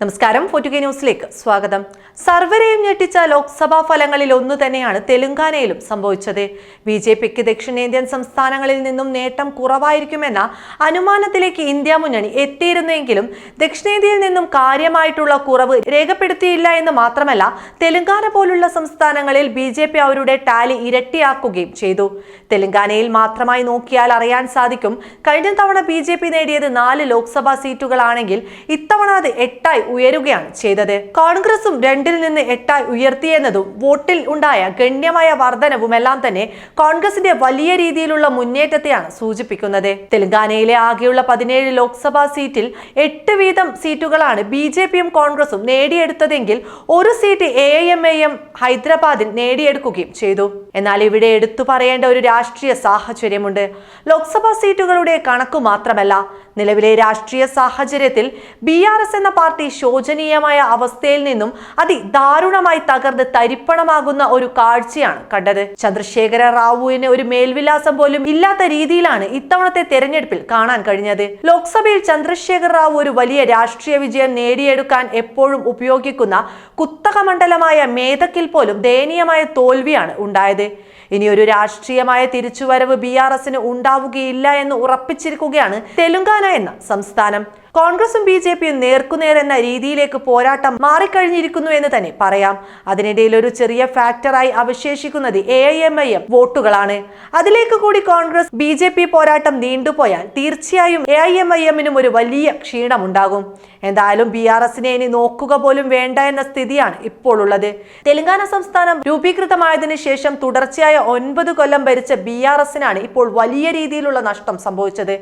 നമസ്കാരം. ഫോർട്ടുഗേ ന്യൂസിലേക്ക് സ്വാഗതം. സർവരെയും ഞെട്ടിച്ച ലോക്സഭാ ഫലങ്ങളിൽ ഒന്നു തന്നെയാണ് തെലുങ്കാനയിലും സംഭവിച്ചത്. ബി ജെ പിക്ക് ദക്ഷിണേന്ത്യൻ സംസ്ഥാനങ്ങളിൽ നിന്നും നേട്ടം കുറവായിരിക്കുമെന്ന അനുമാനത്തിലേക്ക് ഇന്ത്യ മുന്നണി എത്തിയിരുന്നെങ്കിലും ദക്ഷിണേന്ത്യയിൽ നിന്നും കാര്യമായിട്ടുള്ള കുറവ് രേഖപ്പെടുത്തിയില്ല എന്ന് മാത്രമല്ല തെലുങ്കാന പോലുള്ള സംസ്ഥാനങ്ങളിൽ ബി ജെ പി അവരുടെ ടാലി ഇരട്ടിയാക്കുകയും ചെയ്തു. തെലുങ്കാനയിൽ മാത്രമായി നോക്കിയാൽ അറിയാൻ സാധിക്കും കഴിഞ്ഞ തവണ ബി ജെ പി നേടിയത് നാല് ലോക്സഭാ സീറ്റുകളാണെങ്കിൽ ഇത്തവണ അത് എട്ടായി ഉയരുകയാണ് ചെയ്തത്. കോൺഗ്രസും രണ്ടിൽ നിന്ന് എട്ടായി ഉയർത്തിയെന്നതും വോട്ടിൽ ഉണ്ടായ ഗണ്യമായ വർധനവുമെല്ലാം തന്നെ കോൺഗ്രസിന്റെ വലിയ രീതിയിലുള്ള മുന്നേറ്റത്തെയാണ് സൂചിപ്പിക്കുന്നത്. തെലങ്കാനയിലെ ആകെയുള്ള പതിനേഴ് ലോക്സഭാ സീറ്റിൽ എട്ട് വീതം സീറ്റുകളാണ് ബി ജെ പിയും കോൺഗ്രസും നേടിയെടുത്തതെങ്കിൽ ഒരു seat A M A M ഹൈദരാബാദിൽ നേടിയെടുക്കുകയും ചെയ്തു. എന്നാൽ ഇവിടെ എടുത്തു പറയേണ്ട ഒരു രാഷ്ട്രീയ സാഹചര്യമുണ്ട്. ലോക്സഭാ സീറ്റുകളുടെ കണക്കു മാത്രമല്ല നിലവിലെ രാഷ്ട്രീയ സാഹചര്യത്തിൽ ബി ആർ എസ് എന്ന പാർട്ടി ശോചനീയമായ അവസ്ഥയിൽ നിന്നും അതിദാരുണമായി തകർന്ന് തരിപ്പണമാകുന്ന ഒരു കാഴ്ചയാണ് കണ്ടത്. ചന്ദ്രശേഖര റാവുവിന് ഒരു മേൽവിലാസം പോലും ഇല്ലാത്ത രീതിയിലാണ് ഇത്തവണത്തെ തെരഞ്ഞെടുപ്പിൽ കാണാൻ കഴിഞ്ഞത്. ലോക്സഭയിൽ ചന്ദ്രശേഖർ റാവു ഒരു വലിയ രാഷ്ട്രീയ വിജയം നേടിയെടുക്കാൻ എപ്പോഴും ഉപയോഗിക്കുന്ന കുത്തക മണ്ഡലമായ മേധക്കിൽ പോലും ദയനീയമായ തോൽവിയാണ് ഉണ്ടായത്. ഇനി ഒരു രാഷ്ട്രീയമായ തിരിച്ചുവരവ് ബി ആർ എസിന് ഉണ്ടാവുകയില്ല എന്ന് ഉറപ്പിച്ചിരിക്കുകയാണ് തെലുങ്കാന എന്ന സംസ്ഥാനം. കോൺഗ്രസും ബി ജെ പിയും നേർക്കുനേർ എന്ന രീതിയിലേക്ക് പോരാട്ടം മാറിക്കഴിഞ്ഞിരിക്കുന്നു എന്ന് തന്നെ പറയാം. അതിനിടയിൽ ഒരു ചെറിയ ഫാക്ടറായി അവശേഷിക്കുന്നത് A I M I M വോട്ടുകളാണ്. അതിലേക്ക് കൂടി കോൺഗ്രസ് ബി ജെ പി പോരാട്ടം നീണ്ടുപോയാൽ തീർച്ചയായും എ ഐ എം ഐ എമ്മിനും ഒരു വലിയ ക്ഷീണമുണ്ടാകും. എന്തായാലും ബി ആർ എസിനെ ഇനി നോക്കുക പോലും വേണ്ട എന്ന സ്ഥിതിയാണ് ഇപ്പോൾ ഉള്ളത് തെലങ്കാന സംസ്ഥാനം രൂപീകൃതമായതിനു ശേഷം തുടർച്ചയായ ഒൻപത് കൊല്ലം ഭരിച്ച ബി ആർ എസിനാണ് ഇപ്പോൾ വലിയ രീതിയിലുള്ള നഷ്ടം സംഭവിച്ചത്.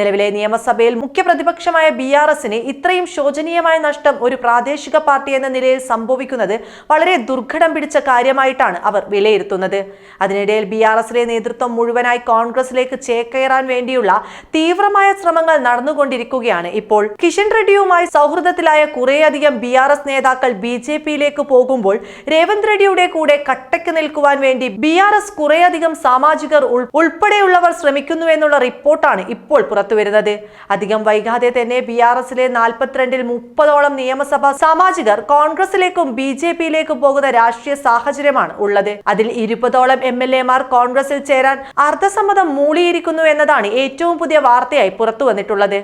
നിലവിലെ നിയമസഭയിൽ മുഖ്യ പ്രതിപക്ഷമായ ബി ആർ എസിന് ഇത്രയും ശോചനീയമായ നഷ്ടം ഒരു പ്രാദേശിക പാർട്ടി എന്ന നിലയിൽ സംഭവിക്കുന്നത് വളരെ ദുർഘടം പിടിച്ച കാര്യമായിട്ടാണ് അവർ വിലയിരുത്തുന്നത്. അതിനിടയിൽ ബി ആർ എസിലെ നേതൃത്വം മുഴുവനായി കോൺഗ്രസിലേക്ക് ചേക്കയറാൻ വേണ്ടിയുള്ള തീവ്രമായ ശ്രമങ്ങൾ നടന്നുകൊണ്ടിരിക്കുകയാണ് ഇപ്പോൾ. കിഷൻ റെഡ്ഡിയുമായി സൗഹൃദത്തിലായ കുറേയധികം ബി ആർ എസ് നേതാക്കൾ ബി ജെ പിയിലേക്ക് പോകുമ്പോൾ രേവന്ത് റെഡ്ഡിയുടെ കൂടെ കട്ടയ്ക്ക് നിൽക്കുവാൻ വേണ്ടി ബി ആർ എസ് കുറേയധികം സാമാജികർ ഉൾ- ഉൾപ്പെടെയുള്ളവർ ശ്രമിക്കുന്നു എന്നുള്ള റിപ്പോർട്ടാണ് ഇപ്പോൾ പുറത്തുവരുന്നത്. അധികം വൈകാതെ തന്നെ ബി ആർ എസിലെ നാൽപ്പത്തിരണ്ടിൽ മുപ്പതോളം നിയമസഭാ സാമാജികർ കോൺഗ്രസിലേക്കും ബി ജെ പിയിലേക്കും പോകുന്ന രാഷ്ട്രീയ സാഹചര്യമാണ് ഉള്ളത്. അതിൽ ഇരുപതോളം എം എൽ എമാർ കോൺഗ്രസിൽ ചേരാൻ അർദ്ധസമ്മതം മൂളിയിരിക്കുന്നു എന്നതാണ് ഏറ്റവും പുതിയ വാർത്തയായി പുറത്തു വന്നിട്ടുള്ളത്